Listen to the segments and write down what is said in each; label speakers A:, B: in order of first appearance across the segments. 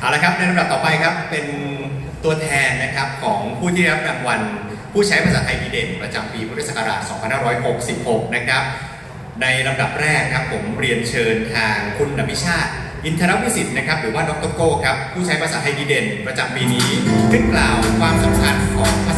A: เอาละครับในลำดับต่อไปครับเป็นตัวแทนนะครับของผู้ที่รับรางวัลผู้ใช้ภาษาไทยดีเด่น ประจำปีพุทธศักราช 2566 นะครับ ในลำดับแรกครับผมเรียนเชิญทางคุณนภิชาติ อินทรวิสิทธิ์นะครับหรือว่าดรโก้ครับผู้ใช้ภาษาไทยดีเด่น ประจำปีนี้ขึ้นกล่าวความสำคัญของภา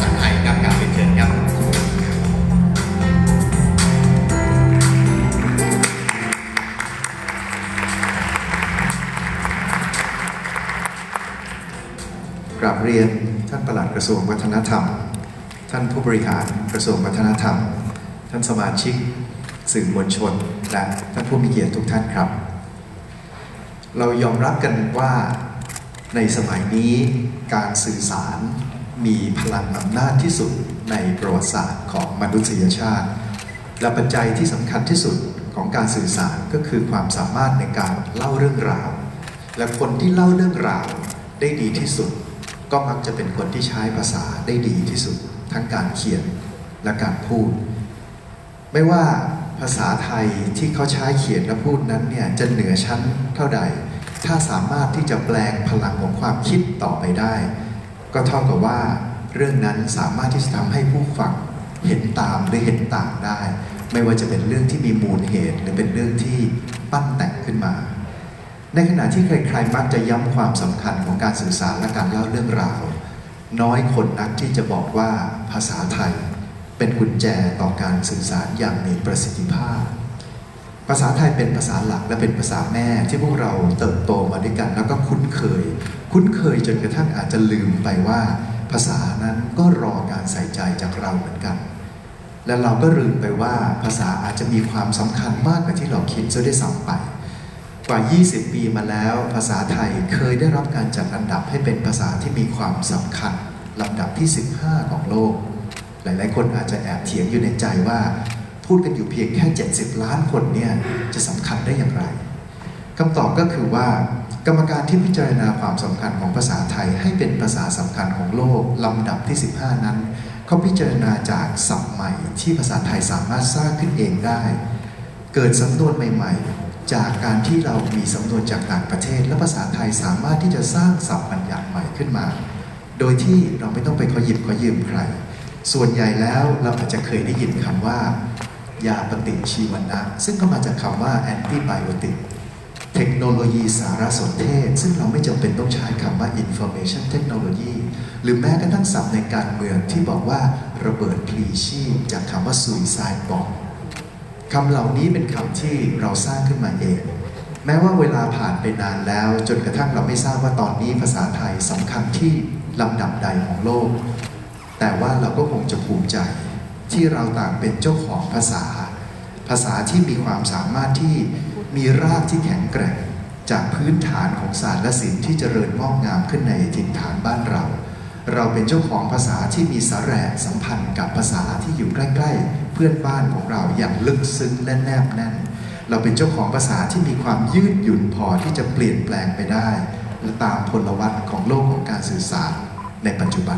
A: ษา กรา
B: บเรียนท่านประหลัดกระทรวงวัฒนธรรม ท่านผู้บริหารกระทรวงวัฒนธรรม ท่านสมาชิก สื่อมวลชน และท่านผู้มีเกียรติทุกท่านครับ เรายอมรับกันว่าในสมัยนี้การสื่อสารมีพลังอำนาจที่สุดในประวัติศาสตร์ของมนุษยชาติ และปัจจัยที่สำคัญที่สุดของการสื่อสารก็คือความสามารถในการเล่าเรื่องราว และคนที่เล่าเรื่องราวได้ดีที่สุด ก็มักจะเป็นคนที่ใช้ภาษาได้ดีที่สุด ทั้งการเขียนและการพูด ไม่ว่าภาษาไทยที่เขาใช้เขียนและพูดนั้นเนี่ยจะเหนือชั้นเท่าใด ถ้าสามารถที่จะแปลงพลังของความคิดต่อไปได้ ก็เท่ากับว่าเรื่องนั้นสามารถที่จะทำให้ผู้ฟังเห็นตามหรือเห็นต่างได้ ไม่ว่าจะเป็นเรื่องที่มีมูลเหตุ หรือเป็นเรื่องที่ปั้นแต่งขึ้นมา ในขณะที่ใครๆมักจะย้ำความสำคัญของการสื่อสารและการเล่าเรื่องราว น้อยคนนักที่จะบอกว่าภาษาไทย เป็นกุญแจต่อการสื่อสารอย่างมีประสิทธิภาพ ภาษาไทยเป็นภาษาหลักและเป็นภาษาแม่ที่พวกเราเติบโตมาด้วยกัน แล้วก็คุ้นเคย คุ้นเคยจนกระทั่งอาจจะลืมไปว่า ภาษานั้นก็รอการใส่ใจจากเราเหมือนกัน และเราก็ลืมไปว่าภาษาอาจจะมีความสำคัญมากกว่าที่เราคิดซะด้วยซ้ำไป กว่า 20 ปีมาแล้ว ภาษาไทยเคยได้รับการจัดอันดับให้เป็นภาษาที่มีความสำคัญลำดับที่ 15 ของโลก หลาย ๆ คนอาจจะแอบเถียงอยู่ในใจว่า พูดกันอยู่เพียงแค่ 70 ล้านคนเนี่ยจะสำคัญได้อย่างไรคำตอบก็คือว่า กรรมการที่พิจารณาความสำคัญของภาษาไทยให้เป็นภาษาสำคัญของโลกลำดับที่ 15 นั้นเขาพิจารณาจากศัพท์ใหม่ที่ภาษาไทยสามารถสร้างขึ้นเองได้ เกิดสำนวนใหม่ ๆ จากการที่เรามีสำนวนจากต่างประเทศ และภาษาไทยสามารถที่จะสร้างศัพท์บัญญัติใหม่ขึ้นมา โดยที่เราไม่ต้องไปขอหยิบขอยืมใคร ส่วนใหญ่แล้วเราอาจจะเคยได้ยินคำว่า ยาปฏิชีวนะ ซึ่งก็มาจากคำว่า antibiotic เทคโนโลยีสารสนเทศ ซึ่งเราไม่จำเป็นต้องใช้คำว่า information technology หรือแม้กระทั่งศัพท์ในการเมืองที่บอกว่าระเบิดพลีชีพจากคำว่า suicide bomb คำเหล่านี้เป็นคำที่เราสร้างขึ้นมาเอง แม้ว่าเวลาผ่านไปนานแล้ว จนกระทั่งเราไม่ทราบว่าตอนนี้ภาษาไทยสำคัญที่ลำดับใดของโลก แต่ว่าเราก็คงจะภูมิใจ ที่เราต่างเป็นเจ้าของภาษา ภาษาที่มีความสามารถที่มีรากที่แข็งแกร่ง จากพื้นฐานของศาสตร์และศิลป์ที่เจริญงอกงามขึ้นในถิ่นฐานบ้านเรา เราเป็นเจ้าของภาษาที่มีสาแรกสัมพันธ์กับภาษาที่อยู่ใกล้ ๆ เพื่อนบ้านของเราอย่างลึกซึ้งและแนบแน่น เราเป็นเจ้าของภาษาที่มีความยืดหยุ่นพอที่จะเปลี่ยนแปลงไปได้และตามพลวัตของโลกของการสื่อสารในปัจจุบัน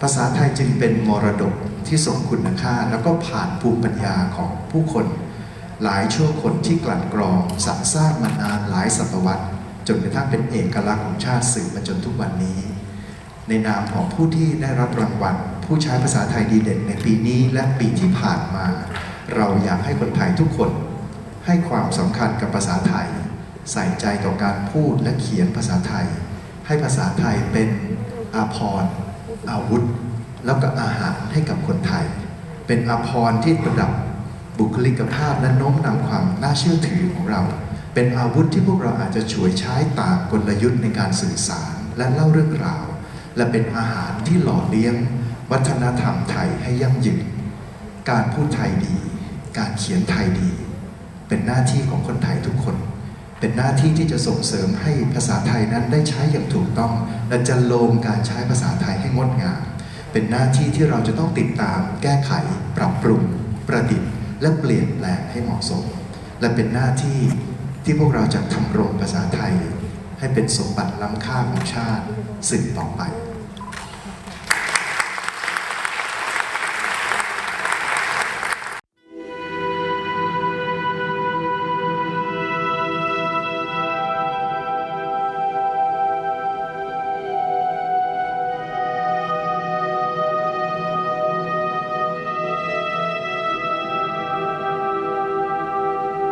B: ภาษาไทยจึงเป็นมรดกที่ทรงคุณค่า แล้วก็ผ่านภูมิปัญญาของผู้คน หลายชั่วคนที่กลั่นกรองสรรสร้างมานานหลายศตวรรษ จนกระทั่งเป็นเอกลักษณ์ของชาติสื่อมาจนทุกวันนี้ ในนามของผู้ที่ได้รับรางวัล ผู้ใช้ภาษาไทยดีเด่นในปีนี้และปีที่ผ่านมา เราอยากให้คนไทยทุกคน ให้ความสำคัญกับภาษาไทย ใส่ใจต่อการพูดและเขียนภาษาไทย ให้ภาษาไทยเป็นอาภรณ์อาวุธ แล้วก็อาหารให้กับคนไทย เป็นอาภรณ์ที่ประดับบุคลิกภาพและโน้มนำความน่าเชื่อถือของเรา เป็นอาวุธที่พวกเราอาจจะช่วยใช้ตามกลยุทธ์ในการสื่อสารและเล่าเรื่องราว และเป็นอาหารที่หล่อเลี้ยง วัฒนธรรมไทยให้ยั่งยืน การพูดไทยดี การเขียนไทยดี เป็นหน้าที่ของคนไทยทุกคน เป็นหน้าที่ที่จะส่งเสริมให้ภาษาไทยนั้นได้ใช้อย่างถูกต้อง และจะโลมการใช้ภาษาไทยให้งดงาม เป็นหน้าที่ที่เราจะต้องติดตาม แก้ไข ปรับปรุง ประดิษฐ์ และเปลี่ยนแปลงให้เหมาะสม และเป็นหน้าที่ที่พวกเราจะทำรงภาษาไทย ให้เป็นสมบัติล้ำค่าของชาติสืบต่อไป